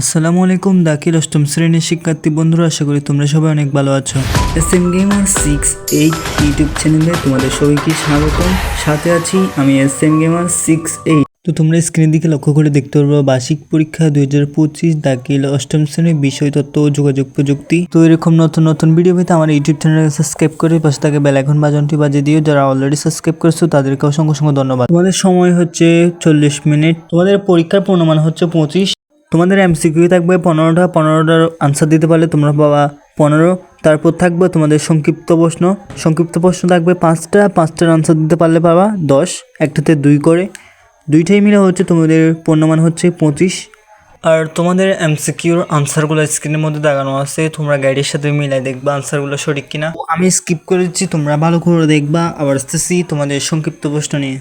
আসসালামু আলাইকুম দাকির অষ্টম শ্রেণির শিক্ষার্থী বন্ধুরা, আশা করি তোমরা সবাই অনেক ভালো আছো। S M gamer six eight YouTube চ্যানেলে তোমাদের সবাইকে স্বাগতম। সাথে আছি আমি S M gamer six eight তো তোমরা স্ক্রিনের দিকে লক্ষ্য করে দেখতে পারব, বার্ষিক পরীক্ষা দুই হাজার পঁচিশ, দাখিল অষ্টম শ্রেণির বিষয় তত্ত্ব ও যোগাযোগ প্রযুক্তি। তো এরকম নতুন নতুন ভিডিও পেতে আমার ইউটিউব চ্যানেলকে সাবস্ক্রাইব করে পাশে থাকে বেল আইকন বাজনটি বাজিয়ে দিও। যারা অলরেডি সাবস্ক্রাইব করেছ, তাদেরকে অসংখ্য অসংখ্য ধন্যবাদ। তোমাদের সময় হচ্ছে চল্লিশ মিনিট। তোমাদের পরীক্ষার পূর্ণমান হচ্ছে পঁচিশ। তোমাদের এমসিকিউ থাকবে পনেরোটা, পনেরোটার আনসার দিতে পারলে তোমরা পাবা পনেরো। তারপর থাকবে তোমাদের সংক্ষিপ্ত প্রশ্ন। সংক্ষিপ্ত প্রশ্ন থাকবে পাঁচটা, পাঁচটার আনসার দিতে পারলে পাবা দশ, একটাতে দুই করে। দুইটাই মিলে হচ্ছে তোমাদের পূর্ণমান হচ্ছে পঁচিশ। আর তোমাদের এমসিকিউর আনসারগুলো স্ক্রিনের মধ্যে দেখানো আছে, তোমরা গাইডের সাথে মিলাই দেখবা আনসারগুলো সঠিক কিনা। আমি স্কিপ করেছি তোমরা ভালো করে দেখবা। আবার আসতেছি তোমাদের সংক্ষিপ্ত প্রশ্ন নিয়ে।